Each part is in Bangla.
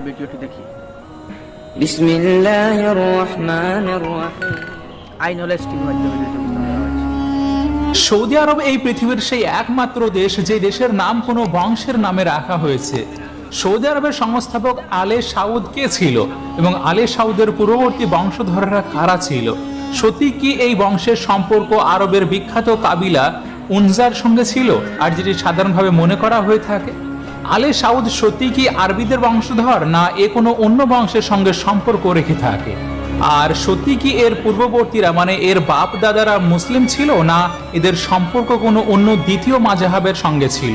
ভিডিওটি দেখি। সৌদি আরব এই পৃথিবীর সেই একমাত্র দেশ যে দেশের নাম কোনো বংশের নামে রাখা হয়েছে। সৌদি আরবের সংস্থাপক আলে সাউদ কে ছিল এবং আলে সাউদের পূর্ববর্তী বংশধররা কারা ছিল? সত্যি কি এই বংশের সম্পর্ক আরবের বিখ্যাত কাবিলা উনজার সঙ্গে ছিল? আর যেটি সাধারণভাবে মনে করা হয়ে থাকে? আলে সাউদ সত্যি কি আরবিদের বংশধর, না এ কোনো অন্য বংশের সঙ্গে সম্পর্ক রেখে থাকে? আর সত্যি কি এর পূর্ববর্তীরা মানে এর বাপ দাদারা মুসলিম ছিল, না এদের সম্পর্ক কোনো অন্য দ্বিতীয় মাজাহাবের সঙ্গে ছিল?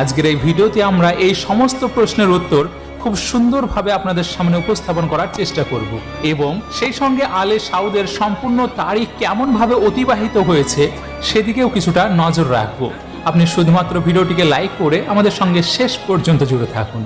আজকের এই ভিডিওতে আমরা এই সমস্ত প্রশ্নের উত্তর খুব সুন্দরভাবে আপনাদের সামনে উপস্থাপন করার চেষ্টা করব। এবং সেই সঙ্গে আলে সাউদের সম্পূর্ণ তারিখ কেমনভাবে অতিবাহিত হয়েছে, সেদিকেও কিছুটা নজর রাখব। আপনি শুধুমাত্র ভিডিওটিকে লাইক করে আমাদের সঙ্গে শেষ পর্যন্ত জুড়ে থাকুন।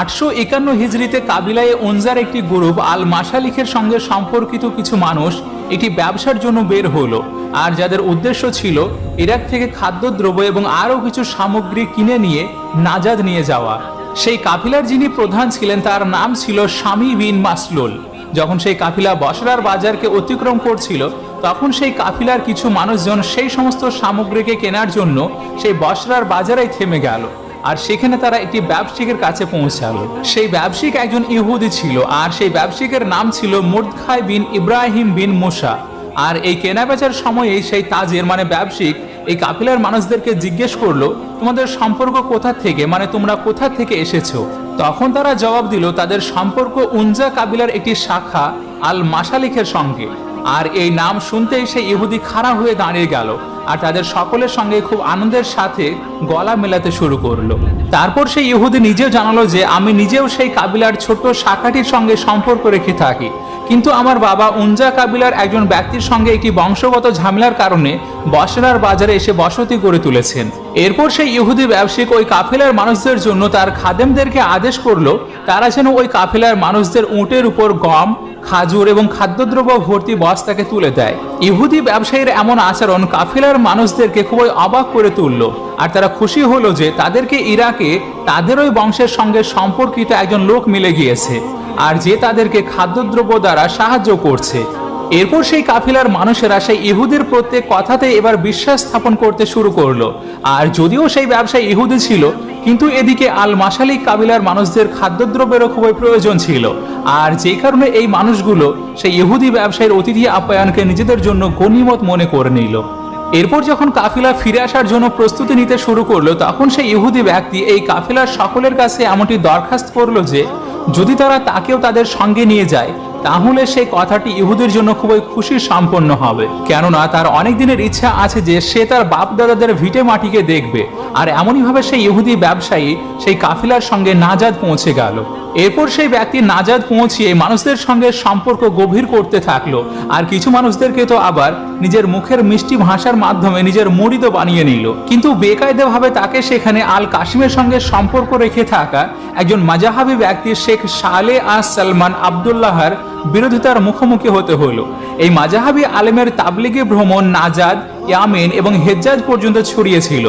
আটশো একান্ন হিজড়িতে কাবিলায়ে ওনজার একটি গ্রুপ আল মাসালিখের সঙ্গে সম্পর্কিত কিছু মানুষ একটি ব্যবসার জন্য বের হলো। আর যাদের উদ্দেশ্য ছিল ইরাক থেকে খাদ্যদ্রব্য এবং আরও কিছু সামগ্রী কিনে নিয়ে নাজাদ নিয়ে যাওয়া। সেই কাফিলার যিনি প্রধান ছিলেন, তার নাম ছিল স্বামী বিন মাসলুল। যখন সেই কাফিলা বসরার বাজারকে অতিক্রম করছিল তখন সেই কাফিলার কিছু মানুষজন সেই সমস্ত সামগ্রীকে কেনার জন্য সেই বসরার বাজারেই থেমে গেল। আর সেখানে তারা একটি ব্যবসায়িকের কাছে পৌঁছালো। সেই ব্যবসায়িক একজন ইহুদি ছিল আর সেই ব্যবসায়িকের নাম ছিল মুর্দখাই বিন ইব্রাহিম বিন মুসা। আর এই কেনাবেচার সময়ে সেই তাজের মানে ব্যবসায়িক এই কাফিলার মানুষদেরকে জিজ্ঞেস করল, তোমাদের সম্পর্ক কোথা থেকে? মানে তোমরা কোথা থেকে এসেছ? তখন তারা জবাব দিল, তাদের সম্পর্ক উনজা কাবিলার একটি শাখা আল মাসালিখের সঙ্গে। আর এই নাম শুনতেই সেই ইহুদি খাড়া হয়ে দাঁড়িয়ে গেল আর তাদের সকলের সঙ্গে খুব আনন্দের সাথে গলা মেলাতে শুরু করল। তারপর সেই ইহুদি নিজেও জানালো যে, আমি নিজেও সেই কাবিলার ছোট্ট শাখাটির সঙ্গে সম্পর্ক রেখে থাকি। কিন্তু আমার বাবা উনজা কাবিলার একজন ব্যক্তির সঙ্গে একটি বংশগত ঝামেলার কারণে বসরার বাজারে এসে বসতি গড়ে তুলেছেন। এরপর সেই ইহুদি ব্যবসায়িক ওই কাফেলার মানুষদের জন্য তার খাদেমদেরকে আদেশ করল, তারা যেন ওই কাফেলার মানুষদের উঁটের উপর গম খাজুর এবং খাদ্যদ্রব্য ভর্তি বস্তাকে তুলে দেয়। ইহুদি ব্যবসায়ীর এমন আচরণ কাফিলার মানুষদেরকে খুবই অবাক করে তুলল। আর তারা খুশি হলো যে তাদেরকে ইরাকে তাদের ওই বংশের সঙ্গে সম্পর্কিত একজন লোক মিলে গিয়েছে আর যে তাদেরকে খাদ্যদ্রব্য দ্বারা সাহায্য করছে। এরপর সেই কাফিলার মানুষেরা সেই ইহুদের প্রত্যেক কথাতে এবার বিশ্বাস স্থাপন করতে শুরু করল। আর যদিও সেই ব্যবসায়ী ইহুদি ছিল কিন্তু এদিকে আল মাসালিক কাবিলার মানুষদের খাদ্যদ্রব্যেরও খুবই প্রয়োজন ছিল। আর যে কারণে এই মানুষগুলো সেই ইহুদি ব্যবসায়ীর অতিথি আপ্যায়নকে নিজেদের জন্য গণিমত মনে করে নিল। এরপর যখন কাফিলা ফিরে আসার জন্য প্রস্তুতি নিতে শুরু করল, তখন সেই ইহুদি ব্যক্তি এই কাফিলার সকলের কাছে এমনটি দরখাস্ত করল যে, যদি তারা তাকেও তাদের সঙ্গে নিয়ে যায়, তাহলে সেই কথাটি ইহুদের জন্য খুবই খুশি সম্পন্ন হবে। কেননা তার অনেক দিনের ইচ্ছা আছে যে সে তার বাপ দাদাদের ভিটে মাটিকে দেখবে। আর এমনইভাবে সেই ইহুদি ব্যবসায়ী, সেই কাফিলার সঙ্গে নাজাদ পৌঁছে গেল। এরপর সেই ব্যক্তি নাজাদ পৌঁছিয়ে মানুষদের সঙ্গে সম্পর্ক গভীর করতে থাকল। আর কিছু মানুষদেরকে তো আবার নিজের মুখের মিষ্টি ভাষার মাধ্যমে নিজের মরিদ বানিয়ে নিল। কিন্তু বেকায়দাভাবে তাকে সেখানে আল কাশিমের সঙ্গে সম্পর্ক রেখে থাকা একজন মাজাহাবি ব্যক্তি শেখ সালে আস সালমান আবদুল্লাহর বিরোধিতার মুখোমুখি হতে হলো। এই মাজাহাবি আলেমের তাবলিগে ভ্রমণ নাজাদ, ইয়ামেন এবং হেজ্জাজ পর্যন্ত ছড়িয়েছিল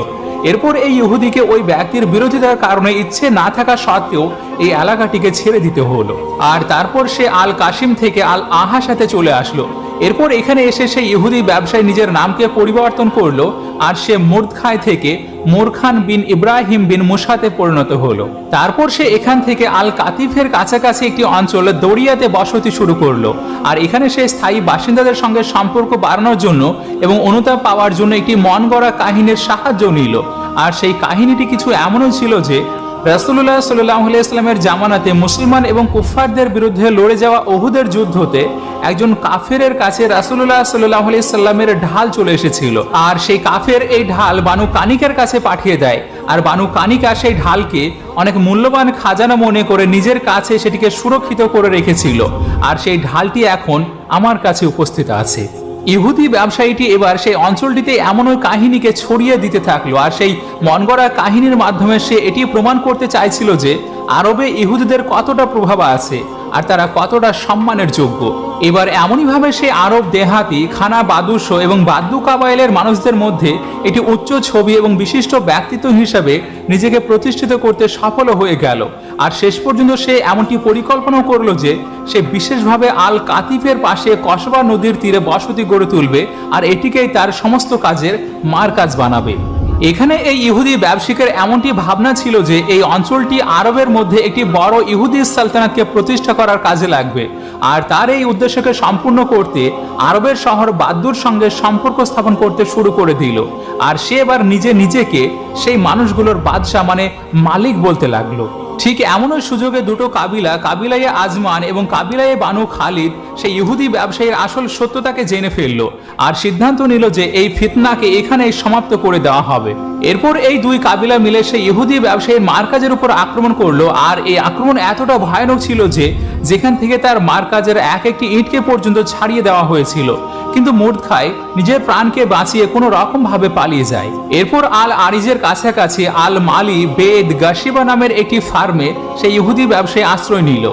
এরপর এই ইহুদিকে ওই ব্যক্তির বিরোধিতার কারণে ইচ্ছে না থাকা সত্ত্বেও এই এলাকাটিকে ছেড়ে দিতে হলো। আর তারপর সে আল কাশিম থেকে আল আহা সাথে চলে আসলো। এরপর এখানে এসে সেই ইহুদি ব্যবসায়ী নিজের নামকে পরিবর্তন করল আর সে মুর্দখায় থেকে মোরখান বিন ইব্রাহিম বিন মুসাতে পরিণত হলো। তারপর সে এখান থেকে আল কাতিফের কাছাকাছি একটি অঞ্চলে দরিয়াতে বসতি শুরু করল। আর এখানে সে স্থায়ী বাসিন্দাদের সঙ্গে সম্পর্ক বাড়ানোর জন্য এবং অনুতাপ পাওয়ার জন্য একটি মন গড়া কাহিনীর সাহায্য নিল। আর সেই কাহিনীটি কিছু এমনও ছিল যে রাসুল্লাহ সাল্লাহ ইসলামের জামানাতে মুসলমান এবং কুফফারদের বিরুদ্ধে লড়ে যাওয়া ওহুদের যুদ্ধতে একজন কাফেরের কাছে রাসুল্লাহ সাল্লাহ সাল্লামের ঢাল চলে এসেছিল। আর সেই কাফের এই ঢাল বানু কানিকের কাছে পাঠিয়ে দেয়। আর বানু কানিকা সেই ঢালকে অনেক মূল্যবান খাজানা মনে করে নিজের কাছে সেটিকে সুরক্ষিত করে রেখেছিল। আর সেই ঢালটি এখন আমার কাছে উপস্থিত আছে। ইহুদি ব্যবসায়ীটি এবার সেই অঞ্চলটিতে এমন ওই কাহিনীকে ছড়িয়ে দিতে থাকল। আর সেই মনগড়া কাহিনীর মাধ্যমে সে এটি প্রমাণ করতে চাইছিল যে আরবে ইহুদিদের কতটা প্রভাব আছে। আর তারা কতটা সম্মানের যোগ্য। এবার এমনইভাবে সে আরব দেহাতি, খানা বাদুস এবং বাদ্দু কাবাইলের মানুষদের মধ্যে একটি উচ্চ ছবি এবং বিশিষ্ট ব্যক্তিত্ব হিসাবে নিজেকে প্রতিষ্ঠিত করতে সফল হয়ে গেল। আর শেষ পর্যন্ত সে এমনটি পরিকল্পনা করল যে, সে বিশেষভাবে আল কাতিফের পাশে কসবা নদীর তীরে বসতি গড়ে তুলবে আর এটিকেই তার সমস্ত কাজের মার কাজ বানাবে। এখানে এই ইহুদি ব্যবসায়িকের এমনটি ভাবনা ছিল যে এই অঞ্চলটি আরবের মধ্যে একটি বড় ইহুদি সালতানাতকে প্রতিষ্ঠা করার কাজে লাগবে। আর তার এই উদ্দেশ্যকে সম্পূর্ণ করতে আরবের শহর বাদ্দুর সঙ্গে সম্পর্ক স্থাপন করতে শুরু করে দিল। আর সে এবার নিজে নিজেকে সেই মানুষগুলোর বাদশাহ মানে মালিক বলতে লাগল। ঠিক এমনই সুযোগে দুটো কাবিলা, কাবিলায়ে আজমান এবং কাবিলায়ে বানু খালিদ, সেই ইহুদি ব্যবসায়ীর আসল সত্যতাকে জেনে ফেলল আর সিদ্ধান্ত নিল যে এই ফিতনাকে এখানেই সমাপ্ত করে দেওয়া হবে। এরপর এই দুই কাবিলা মিলে সেই ইহুদি ব্যবসায়ীর মার্কাজের উপর আক্রমণ করল আর এই আক্রমণ এতটা ভয়ানক ছিল যে, যেখান থেকে তার মার্কাজের এক একটি ইটকে পর্যন্ত ছাড়িয়ে দেওয়া হয়েছিল। কিন্তু মুর্দখাই নিজের প্রাণকে বাঁচিয়ে কোনো রকম ভাবে পালিয়ে যায়। এরপর আল আরিজের কাছাকাছি আল মালি বেদ গাশিবা নামের একটি ফার্মে সেই ইহুদি ব্যবসায়ী আশ্রয় নিল।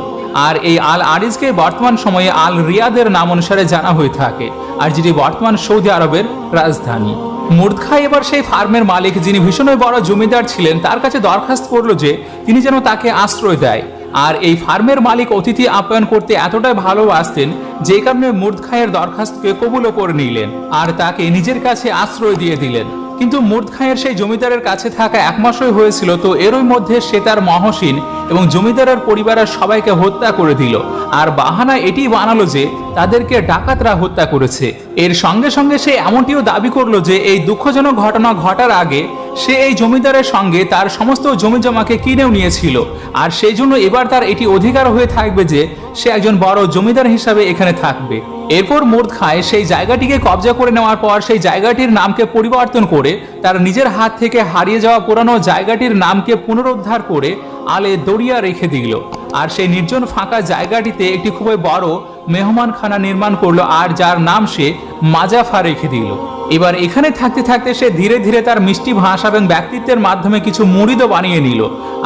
আর এই আল আরিজকে বর্তমান সময়ে আল রিয়াদের নাম অনুসারে জানা হয়ে থাকে, আর যেটি বর্তমান সৌদি আরবের রাজধানী। মুর্দখাই এবার সেই ফার্মের মালিক, যিনি ভীষণই বড় জমিদার ছিলেন, তার কাছে দরখাস্ত করল যে তিনি যেন তাকে আশ্রয় দেয়। আর এই ফার্মের মালিক অতিথি আপ্যায়ন করতে এতটাই ভালোবাসতেন, যে কারণে মুর্দখাইয়ের দরখাস্তকে কবুলও করে নিলেন আর তাকে নিজের কাছে আশ্রয় দিয়ে দিলেন। কিন্তু মুরদখাঁয়ের সেই জমিদারের কাছে থাকা এক মাসই হয়েছিল, তো এরই মধ্যে সে তার মহসিন এবং জমিদারের পরিবারের সবাইকে হত্যা করে দিল। আর বাহানা এটি বানালো যে, তাদেরকে ডাকাতরা হত্যা করেছে। এর সঙ্গে সঙ্গে সে এমনটিও দাবি করল যে, এই দুঃখজনক ঘটনা ঘটার আগে সে এই জমিদারের সঙ্গে তার সমস্ত জমি জমাকে কিনেও নিয়েছিল। আর সেই জন্য এবার তার এটি অধিকার হয়ে থাকবে যে সে একজন বড় জমিদার হিসাবে এখানে থাকবে। এরপর মুর্দ খায় সেই জায়গাটিকে কবজা করে নেওয়ার পর সেই জায়গাটির নামকে পরিবর্তন করে তার নিজের হাত থেকে হারিয়ে যাওয়া পুরানো জায়গাটির নামকে পুনরুদ্ধার করে আলে দড়িয়া রেখে দিল। আর সেই নির্জন ফাঁকা জায়গাটিতে একটি খুবই বড় মেহমানখানা নির্মাণ করল আর যার নাম সে মাজাফা রেখে দিল। এবার এখানে থাকতে থাকতে সে ধীরে ধীরে তার মিষ্টি ভাষা এবং ব্যক্তিত্বের মাধ্যমে কিছু মুড়িদও বানিয়ে নিল।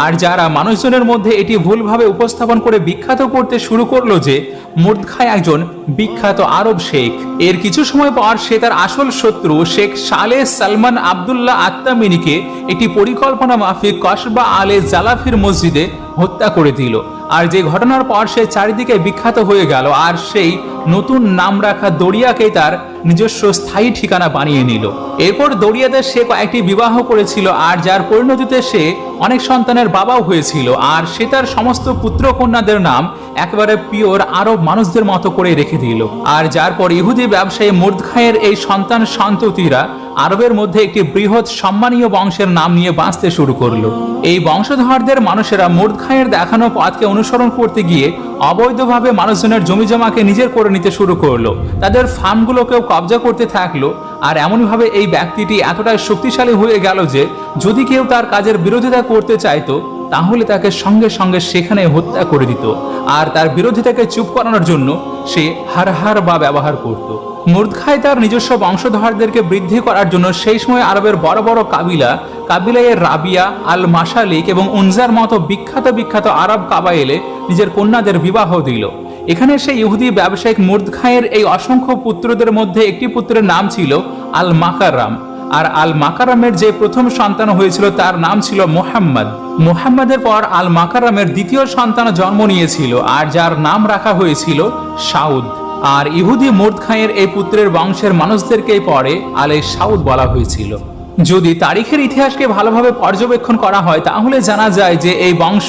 আর যারা মানুষজনের মধ্যে এটি ভুলভাবে উপস্থাপন করে বিখ্যাত করতে শুরু করল যে মুর্দখায় একজন বিখ্যাত আরব শেখ। এর কিছু সময় পর সে তার আসল শত্রু শেখ সালে সালমান আবদুল্লাহ আত্মামিনীকে একটি পরিকল্পনা মাফিক কসবা আলে জালাফির মসজিদে হত্যা করে দিল। আর যে ঘটনার পর সে চারিদিকে বিখ্যাত হয়ে গেল, আর সেই নতুন নাম রাখা দরিয়াকে তার নিজস্ব স্থায়ী ঠিকানা বানিয়ে নিল। এরপর দরিয়াতে সে কয়েকটি বিবাহ করেছিল, আর যার পরিণতিতে সে অনেক সন্তানের বাবাও হয়েছিল, আর সে তার সমস্ত পুত্র কন্যাদের নাম একেবারে পিওর আরব মানুষদের মতো করে রেখে দিল। আর যার পর ইহুদি ব্যবসায়ী মুর্দখায়ের এই সন্তান সন্ততিরা আরবের মধ্যে একটি বৃহৎ সম্মানীয় বংশের নাম নিয়ে বাঁচতে শুরু করল। এই বংশধরদের মানুষেরা মুর্দখায়ের দেখানো পথকে অনুসরণ করতে গিয়ে অবৈধভাবে মানুষজনের জমি জমাকে নিজের করে নিতে শুরু করল। তাদের ফার্মগুলোকেও কবজা করতে থাকল। আর এমনভাবে এই ব্যক্তিটি এতটাই শক্তিশালী হয়ে গেল যে, যদি কেউ তার কাজের বিরোধিতা করতে চাইতো, তাহলে তাকে সঙ্গে সঙ্গে সেখানে হত্যা করে দিত। আর তার বিরোধিতাকে চুপ করানোর জন্য সে হারহার বা ব্যবহার করত। মুর্দখাই তার নিজস্ব বংশধরদেরকে বৃদ্ধি করার জন্য সেই সময় আরবের বড় বড় কাবিলা কাবিলায়ের রাবিয়া আল মাসালিক এবং উনজার মতো বিখ্যাত বিখ্যাত আরব কাবাইলে নিজের কন্যাদের বিবাহ দিল। এখানে সেই ইহুদি ব্যবসায়িক মুর্দখায়ের এই অসংখ্য পুত্রদের মধ্যে একটি পুত্রের নাম ছিল আল মাকারাম আর আল মাকারামের যে প্রথম সন্তান হয়েছিল তার নাম ছিল মোহাম্মদ। মোহাম্মদের পর আল মাকারামের দ্বিতীয় সন্তান জন্ম নিয়েছিল আর যার নাম রাখা হয়েছিল সাউদ। আর ইহুদি মোর্দখাঁয়ের এই পুত্রের বংশের মানুষদেরকেই পরে আলে সাউদ বলা হয়েছিল। যদি তারিখের ইতিহাসকে ভালোভাবে পর্যবেক্ষণ করা হয়, তাহলে জানা যায় যে এই বংশ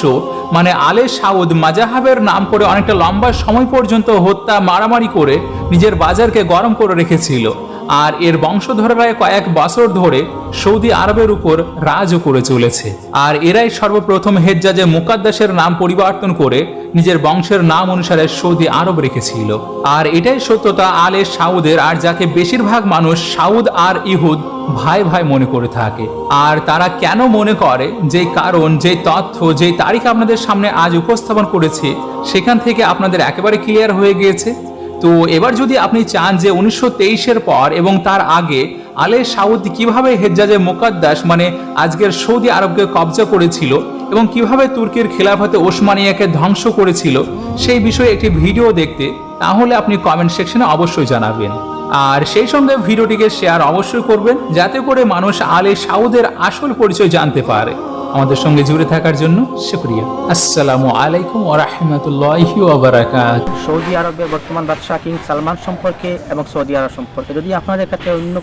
মানে আলে সাউদ মাজাহাবের নাম করে অনেকটা লম্বা সময় পর্যন্ত হত্যা, মারামারি করে নিজের বাজারকে গরম করে রেখেছিল। আর এর বংশধররা কয়েক বছর ধরে সৌদি আরবের উপর রাজও করে চলেছে। আর এরাই সর্বপ্রথম হেজ্জাজে মুকাদ্দাসের নাম পরিবর্তন করে নিজের বংশের নাম অনুসারে সৌদি আরব রেখেছিল। আর এটাই সত্যতা আলে সাউদের আর যাকে বেশিরভাগ মানুষ সাউদ আর ইহুদ ভাই ভাই মনে করে থাকে। আর তারা কেন মনে করে? যে কারণ, যে তথ্য, যে তারিখ আপনাদের সামনে আজ উপস্থাপন করেছে, সেখান থেকে আপনাদের একেবারে ক্লিয়ার হয়ে গিয়েছে। তো এবার যদি আপনি চান যে উনিশশো তেইশের পর এবং তার আগে, আলে সাউদ কীভাবে হেজ্জাজে মোকাদ্দাস মানে আজকের সৌদি আরবকে কবজা করেছিল এবং কীভাবে তুর্কির খেলাফতে ওসমানিয়াকে ধ্বংস করেছিল, সেই বিষয়ে একটি ভিডিও দেখতে তাহলে আপনি কমেন্ট সেকশনে অবশ্যই জানাবেন। আর সেই সঙ্গে ভিডিওটিকে শেয়ার অবশ্যই করবেন, যাতে করে মানুষ আলে সাউদের আসল পরিচয় জানতে পারে। আমাদের সঙ্গে জুড়ে থাকার জন্য শুক্রিয়া। আসসালামু আলাইকুম ওয়া রাহমাতুল্লাহি ওয়া বারাকাতুহু সৌদি আরবের বর্তমান বাদশাহ কিং সালমান সম্পর্কে এবং সৌদি আরব সম্পর্কে। যদি আপনাদের কাছে অন্য